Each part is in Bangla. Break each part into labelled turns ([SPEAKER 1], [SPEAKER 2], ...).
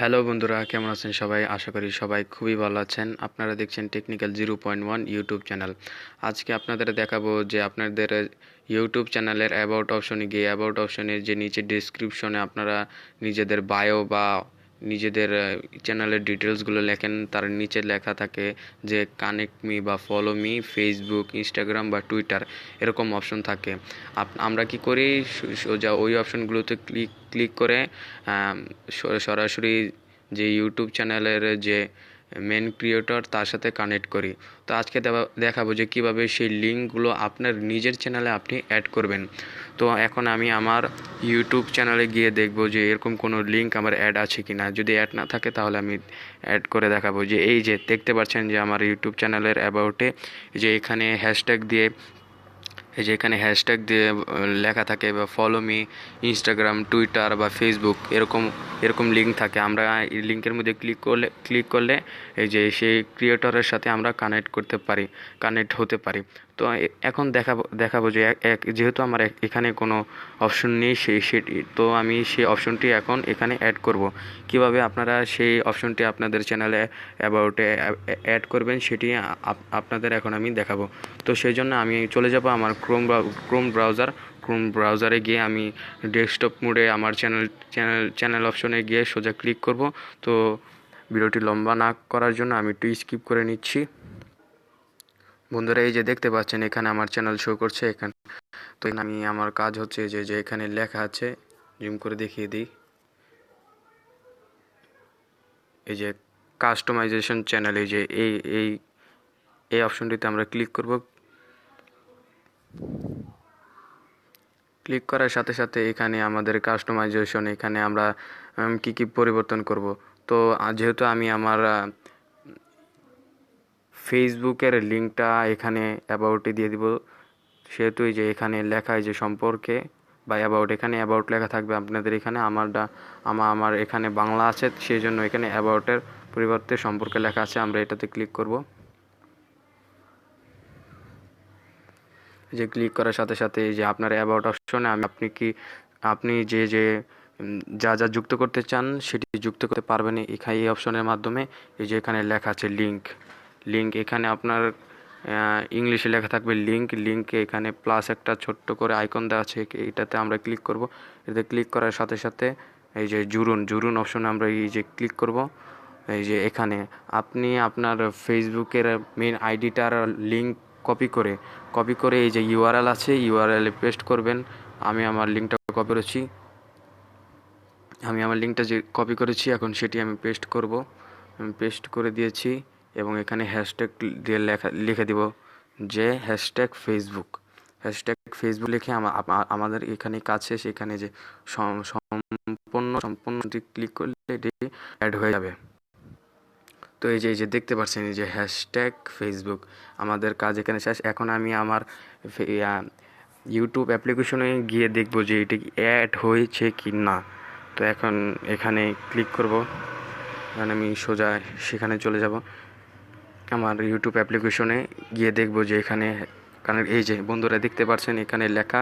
[SPEAKER 1] হ্যালো বন্ধুরা, কেমন আছেন সবাই? আশা করি সবাই খুবই ভালো আছেন। আপনারা দেখছেন technical zero point one YouTube channel আজকে আপনাদের দেখাবো যে আপনাদের ইউটিউব চ্যানেলের অ্যাবাউট অপশনে গিয়ে অ্যাবাউট অপশনের যে নিচে ডিসক্রিপশনে আপনারা নিজেদের বায়ো বা নিজেদের চ্যানেলের ডিটেলসগুলো লেখেন। তার নিচে লেখা থাকে যে কানেক্ট মি বা ফলো মি ফেসবুক ইনস্টাগ্রাম বা টুইটার এরকম অপশন থাকে। আমরা কি করি? সোজা ওই অপশনগুলোতে ক্লিক ক্লিক করে সরাসরি যে ইউটিউব চ্যানেলের যে মেন ক্রিয়েটর তার সাথে কানেক্ট করি। তো আজকে দেখাবো যে কীভাবে সেই লিঙ্কগুলো আপনার নিজের চ্যানেলে আপনি অ্যাড করবেন। তো এখন আমি আমার ইউটিউব চ্যানেলে গিয়ে দেখব যে এরকম কোনো লিঙ্ক আমার অ্যাড আছে কি না যদি অ্যাড না থাকে তাহলে আমি অ্যাড করে দেখাবো যে এই যে দেখতে পাচ্ছেন যে আমার ইউটিউব চ্যানেলের অ্যাবাউটে যে এখানে হ্যাশট্যাগ দিয়ে এই যে এখানে হ্যাশট্যাগ দিয়ে লেখা থাকে বা ফলো মি ইনস্টাগ্রাম টুইটার বা ফেসবুক এরকম এরকম লিঙ্ক থাকে। আমরা এই লিঙ্কের মধ্যে ক্লিক করলে ক্লিক করলে এই যে সেই ক্রিয়েটরের সাথে আমরা কানেক্ট করতে পারি কানেক্ট হতে পারি। তো এখন দেখাবো দেখাবো যে এক- যেহেতু আমার এখানে কোনো অপশন নেই সেই সেটি তো আমি সেই অপশনটি এখন এখানে অ্যাড করব। কীভাবে আপনারা সেই অপশনটি আপনাদের চ্যানেলে অ্যাবাউটে অ্যাড করবেন, সেটি আপ- আপনাদের এখন আমি দেখাবো। তো সেই জন্য আমি চলে যাব আমার ক্রোম ক্রোম ব্রাউজার ক্রোম ব্রাউজারে গিয়ে আমি ডেস্কটপ মোডে আমার চ্যানেল চ্যানেল চ্যানেল অপশনে গিয়ে সোজা ক্লিক করব। তো ভিডিওটি লম্বা না করার জন্য আমি একটু স্কিপ করে নিচ্ছি। বন্ধুরা, এই যে দেখতে পাচ্ছেন, এখানে আমার চ্যানেল শো করছে, এখানে তো আমি, আমার কাজ হচ্ছে যে যে এখানে লেখা আছে জুম করে দেখিয়ে দিই। এই যে কাস্টমাইজেশন চ্যানেল এই যে, এই এই এই অপশনটিতে আমরা ক্লিক করব। ক্লিক করার সাথে সাথে এখানে আমাদের কাস্টমাইজেশন এখানে আমরা কি কি পরিবর্তন করব। তো যেহেতু আমি আমার ফেসবুকের লিঙ্কটা এখানে অ্যাবাউটে দিয়ে দিব, সেহেতু যে এখানে লেখা যে সম্পর্কে বা অ্যাবাউট এখানে অ্যাবাউট লেখা থাকবে আপনাদের এখানে আমারটা আমার আমার এখানে বাংলা আছে, সেই জন্য এখানে অ্যাবাউটের পরিবর্তে সম্পর্কে লেখা আছে, আমরা এটাতে ক্লিক করব। যে ক্লিক করার সাথে সাথে যে আপনার অ্যাবাউট অপশনে আমি আপনি কি, আপনি যে যে যা যা যুক্ত করতে চান সেটি যুক্ত করতে পারবেন এখানে এই অপশনের মাধ্যমে। এই যে এখানে লেখা আছে লিঙ্ক লিঙ্ক এখানে আপনার ইংলিশে লেখা থাকবে লিঙ্ক লিঙ্কে এখানে প্লাস একটা ছোট্ট করে আইকন দেওয়া আছে। এটাতে আমরা ক্লিক করব। এতে ক্লিক করার সাথে সাথে এই যে জুরুন জুরুন অপশনে আমরা এই যে ক্লিক করব। এই যে এখানে আপনি আপনার ফেসবুকের মেন আইডিটার লিঙ্ক কপি করে। কপি করে এই যে ইউআরএল আছে ইউআরএলে পেস্ট করবেন। আমি আমার লিঙ্কটা কপি করেছি। আমি আমার লিঙ্কটা যে কপি করেছি, এখন সেটি আমি পেস্ট করব। আমি পেস্ট করে দিয়েছি এবং এখানে হ্যাশট্যাগ দিয়ে লেখা, লিখে দিব যে হ্যাশট্যাগ ফেসবুক হ্যাশট্যাগ ফেসবুক লিখে আমা- আমা- আমাদের এখানে কাজ শেষ। এখানে যে সম- সম্পূর্ণ সম্পূর্ণ ক্লিক করলে এটি অ্যাড হয়ে যাবে। তো এই যে এই যে দেখতে পাচ্ছেন, এই যে হ্যাশট্যাগ ফেসবুক আমাদের কাজ এখানে শেষ। এখন আমি আমার ইউটিউব অ্যাপ্লিকেশনে গিয়ে দেখব যে এটি অ্যাড হয়েছে কি না। তো এখন এখানে ক্লিক করব। এখানে আমি সোজা সেখানে চলে যাব। আমার ইউটিউব অ্যাপ্লিকেশনে গিয়ে দেখব যে এখানে, কারণ এই যে বন্ধুরা দেখতে পাচ্ছেন, এখানে লেখা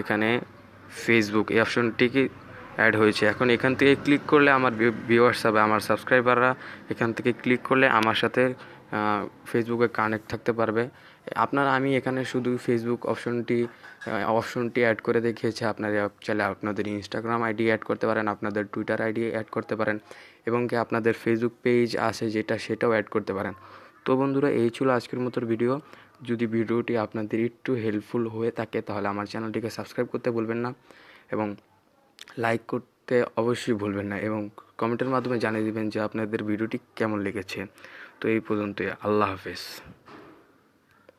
[SPEAKER 1] এখানে ফেসবুক এই অপশনটি কি অ্যাড হয়েছে। এখন এখান থেকে ক্লিক করলে আমার ভিউয়ার্স হবে, আমার সাবস্ক্রাইবাররা এখান থেকে ক্লিক করলে আমার সাথে ফেসবুকে কানেক্ট থাকতে পারবে। আপনারা, আমি এখানে শুধু ফেসবুক অপশনটি অপশনটি অ্যাড করে দেখিয়েছি। আপনারা, চাইলে আপনাদের ইনস্টাগ্রাম আইডি অ্যাড করতে পারেন, আপনাদের টুইটার আইডি অ্যাড করতে পারেন, এবং কি আপনাদের ফেসবুক পেজ আছে যেটা, সেটাও অ্যাড করতে পারেন। তো বন্ধুরা, এই ছিল আজকের মতো ভিডিও যদি ভিডিওটি আপনাদের একটু হেল্পফুল হয়ে থাকে, তাহলে আমার চ্যানেলটিকে সাবস্ক্রাইব করতে ভুলবেন না, এবং লাইক করতে অবশ্যই ভুলবেন না এবং কমেন্টের মাধ্যমে জানিয়ে দেবেন যে আপনাদের ভিডিওটি কেমন লেগেছে। তো এই পর্যন্তই, আল্লাহ হাফেজ।